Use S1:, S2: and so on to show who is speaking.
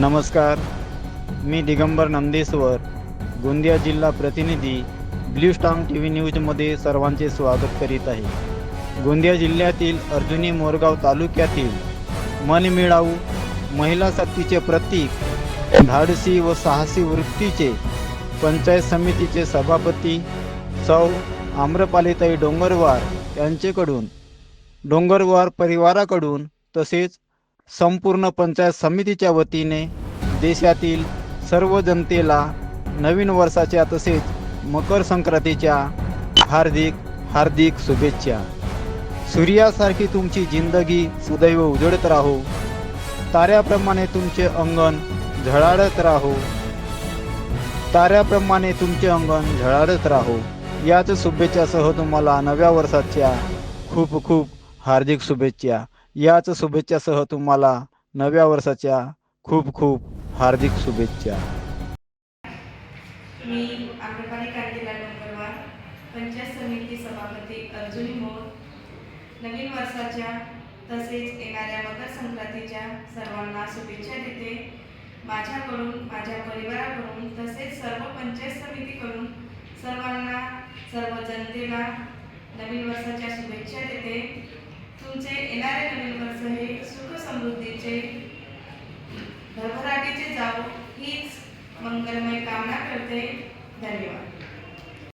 S1: नमस्कार. मी दिगंबर नंदेश्वर गोंदिया जिल्हा प्रतिनिधी ब्ल्यू स्टांग टी व्ही न्यूजमध्ये सर्वांचे स्वागत करीत आहे. गोंदिया जिल्ह्यातील अर्जुनी मोरगाव तालुक्यातील मनमिळाऊ महिला सक्तीचे प्रतीक धाडसी व साहसी वृत्तीचे पंचायत समितीचे सभापती सौ आम्रपालिताई डोंगरवार यांचेकडून डोंगरवार परिवाराकडून तसेच संपूर्ण पंचायत समितीच्या वतीने देशातील सर्व जनतेला नवीन वर्षाच्या तसेच मकर संक्रांतीच्या हार्दिक हार्दिक शुभेच्छा. सूर्यासारखी तुमची जिंदगी सुदैव उजळत राहो. ताऱ्याप्रमाणे तुमचे अंगण झळाळत राहो. ताऱ्याप्रमाणे तुमचे अंगण झळाळत राहो. याच शुभेच्छासह तुम्हाला नव्या वर्षाच्या खूप खूप हार्दिक शुभेच्छा. याच शुभेच्छासह तुम्हाला नव्या वर्षाच्या खूप खूप हार्दिक शुभेच्छा.
S2: मी आम्रपाली कांतीला डोंगरवार पंचायत समिती सभापती अर्जुनी मोर नवीन वर्षाच्या तसेच येणाऱ्या मकर संक्रांतीच्या सर्वांना शुभेच्छा देते. माझ्याकडून माझ्या परिवाराकडून तसेच सर्व पंचायत समितीकडून सर्वांना सर्व जनतेला नवीन वर्षाच्या शुभेच्छा देते. तुमचे येणारे नवीन वर्ष हे सुख समृद्धीचे भरभराटीचे जावो हीच मंगलमय कामना करते. धन्यवाद.